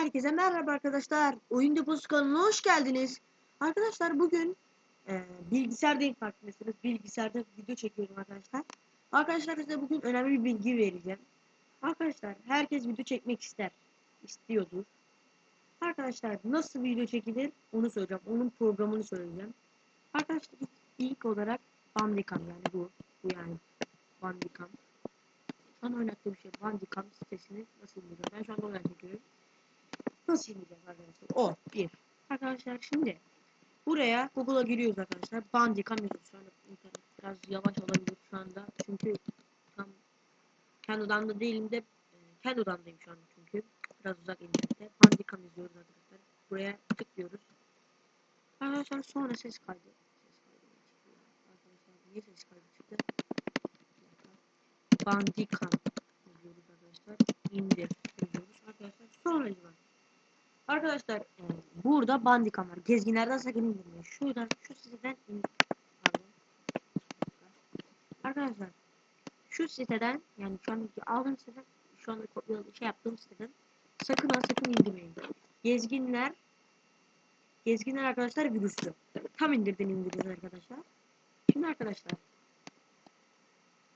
Herkese merhaba arkadaşlar. Oyun Deposu kanalına hoş geldiniz. Arkadaşlar bugün e, bilgisayardayım farkındasınız. Bilgisayarda video çekiyorum arkadaşlar. Arkadaşlar size bugün önemli bir bilgi vereceğim. Arkadaşlar herkes video çekmek ister. istiyordur. Arkadaşlar nasıl video çekilir onu söyleyeceğim. Onun programını söyleyeceğim. Arkadaşlar ilk, ilk olarak Bandicam yani bu. Bu yani Bandicam. Şu an oynattığım şey Bandicam sitesini nasıl indireceğim? Ben şu anda oradan çekiyorum. Nasıl indireceğiz arkadaşlar? O bir. Arkadaşlar şimdi buraya Google'a giriyoruz arkadaşlar. Bandicam yazıyoruz. Şu anda internet biraz yavaş olabilir şu anda. Çünkü tam kendi odamda değilim de e, kendi odamdayım şu anda çünkü. Biraz uzak internette. Bandicam yazıyoruz arkadaşlar. Buraya tıklıyoruz. Arkadaşlar sonra ses kaydı. Ses kaydı. Arkadaşlar niye ses kaydı çıktı? Bandicam yazıyoruz arkadaşlar. İndir yazıyoruz arkadaşlar. Sonra var. Arkadaşlar e, burada bandikam var. Gezginlerden sakın indirmeyin. Şuradan şu siteden. Arkadaşlar şu siteden yani şu andaki aldığım siteden şu anda kopyaladığı şey yaptığım siteden sakın sakın indirmeyin. Gezginler Gezginler arkadaşlar virüslü. Tam indirden indireceğiz arkadaşlar. Şimdi arkadaşlar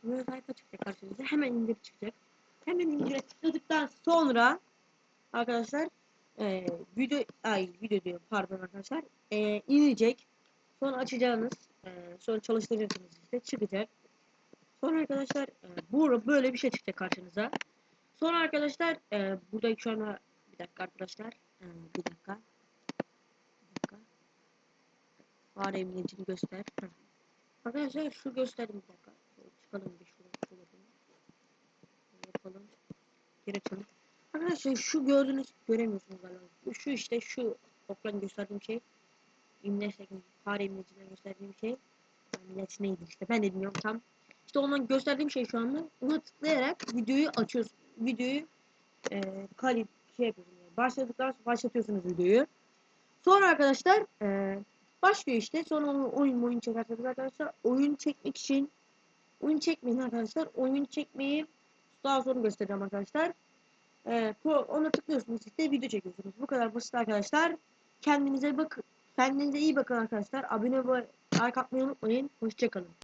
böyle sayfa çıkacak karşınıza. Hemen indir çıkacak. Hemen indire tıkladıktan sonra arkadaşlar e, video ay video diyor pardon arkadaşlar. E, inecek. Sonra açacağınız e, sonra çalıştıracaksınız işte çıkacak. Sonra arkadaşlar e, bu böyle bir şey çıkacak karşınıza. Sonra arkadaşlar e, burada şu anda bir dakika arkadaşlar e, bir dakika. Bir dakika. Fare emniyetini göster. Heh. arkadaşlar şu gösterdim bir dakika. Şöyle çıkalım bir yapalım. Şöyle yapalım. Geri açalım Arkadaşlar şu gördüğünüz göremiyorsunuz galiba. Şu işte şu oklan gösterdiğim şey. İmleçle fare imlecinden gösterdiğim şey. İmleç neydi işte ben de bilmiyorum tam. İşte ondan gösterdiğim şey şu anda. Ona tıklayarak videoyu açıyorsun. Videoyu e, kayıt şey yapıyorsunuz. Yani başladıktan sonra başlatıyorsunuz videoyu. Sonra arkadaşlar e, başlıyor işte. Sonra onu oyun oyun çekerseniz arkadaşlar. Oyun çekmek için oyun çekmeyin arkadaşlar. Oyun çekmeyi daha sonra göstereceğim arkadaşlar. Ee, pro- ona tıklıyorsunuz işte video çekiyorsunuz. Bu kadar basit arkadaşlar. Kendinize bakın. Kendinize iyi bakın arkadaşlar. Abone ve like atmayı unutmayın. Hoşçakalın.